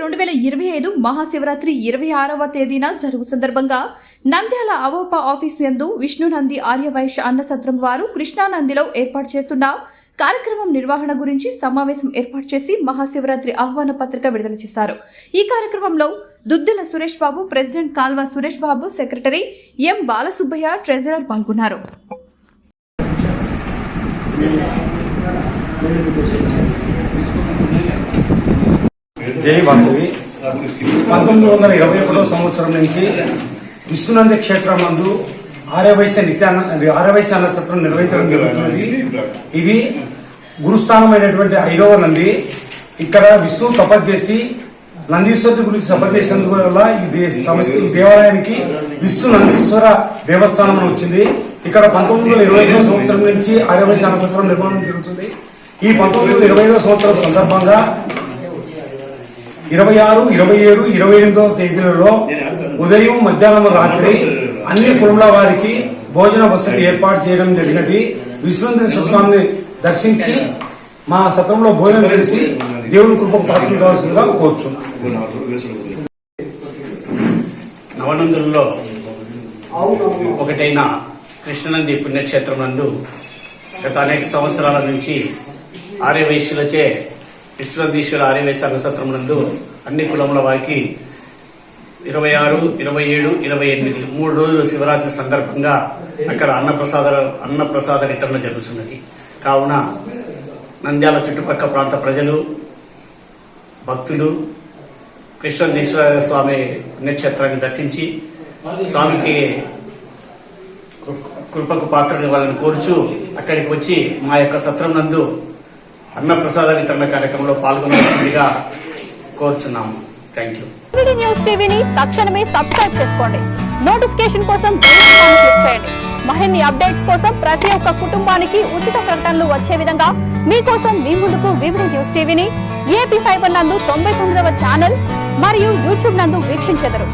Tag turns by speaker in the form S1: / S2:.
S1: రెండు వేల ఇరవై ఐదు మహాశివరాత్రి ఇరవై ఆరవ తేదీన జరుగు సందర్భంగా నంద్యాల అవోప ఆఫీస్ యందు విష్ణునంది ఆర్యవైశ్య అన్నసత్రం వారు కృష్ణానందిలో ఏర్పాటు చేస్తున్న కార్యక్రమం నిర్వహణ గురించి సమావేశం ఏర్పాటు చేసి మహాశివరాత్రి ఆహ్వాన పత్రిక విడుదల చేశారు. ఈ కార్యక్రమంలో Duddula Suresh Babu president Kalva Suresh Babu secretary M Balasubbaiah treasurer పాల్గొన్నారు.
S2: జై వాసవి. పంతొమ్మిది వందల ఇరవై ఒకటో సంవత్సరం నుంచి విశ్వనంద క్షేత్రం నందు ఆర్యవైశ్య నిత్యాన ఆర్యవైశ్య అన్న నిర్వహించడం జరుగుతున్నది. ఇది గురుస్థానమైనటువంటి ఐదవ నంది. ఇక్కడ విష్ణు తపస్సు చేసి నందీశ్వరుడి గురించి సభ చేసినందుకు వల్ల ఈ సంస్థ ఈ దేవాలయానికి విష్ణు నందీశ్వర దేవస్థానం వచ్చింది. ఇక్కడ పంతొమ్మిది వందల ఇరవై ఐదవ సంవత్సరం నుంచి ఆర్యవైశ్య అన్న నిర్మాణం జరుగుతుంది. ఈ పంతొమ్మిది వందల ఇరవై ఐదవ సంవత్సరం సందర్భంగా ఇరవై ఆరు ఇరవై ఏడు ఇరవై ఎనిమిదవ తేదీలలో ఉదయం మధ్యాహ్నం రాత్రి అన్ని కుటుంబాల వారికి భోజన వసతి ఏర్పాటు చేయడం జరిగినది. విశ్వేంద్ర స్వామిని దర్శించి మా సత్రంలో భోజనం చేసి దేవుని కృప పాత్ర కావాల్సిందిగా
S3: నవనందులలో ఒకటైన కృష్ణనంది పుణ్యక్షేత్రం నందు గత అనేక సంవత్సరాల నుంచి ఆర్యవైశ్యులచే కృష్ణనందీశ్వర ఆర్యవైశ్య అన్నసత్రం నందు అన్ని కులముల వారికి ఇరవై ఆరు ఇరవై ఏడు ఇరవై ఎనిమిది మూడు రోజులు శివరాత్రి సందర్భంగా అక్కడ అన్నప్రసాద అన్నప్రసాద వితరణ జరుగుతున్నది. కావున నంద్యాల చుట్టుపక్కల ప్రాంత ప్రజలు భక్తులు కృష్ణేశ్వర స్వామి పుణ్యక్షేత్రాన్ని దర్శించి స్వామికి కృపకు పాత్రలు వాళ్ళని కోరుచు అక్కడికి వచ్చి మా యొక్క సత్రం నందు అన్నప్రసాద వితరణ కార్యక్రమంలో పాల్గొనవలసిందిగా కోరుచున్నాము. థ్యాంక్ యూ
S4: న్యూస్ టీవీని తక్షణమే సబ్స్క్రైబ్ చేసుకోండి. నోటిఫికేషన్ కోసం బెల్ ఐకాన్ క్లిక్ చేయండి. మరిన్ని అప్డేట్స్ కోసం ప్రతి ఒక్క కుటుంబానికి ఉచిత ప్రకటనలు వచ్చే విధంగా మీకోసం మీ ముందుకు వివిధ న్యూస్ టీవీని ఏపీ ఫైబర్ నందు తొంభై తొమ్మిదవ ఛానల్ మరియు యూట్యూబ్ నందు వీక్షించెదరు.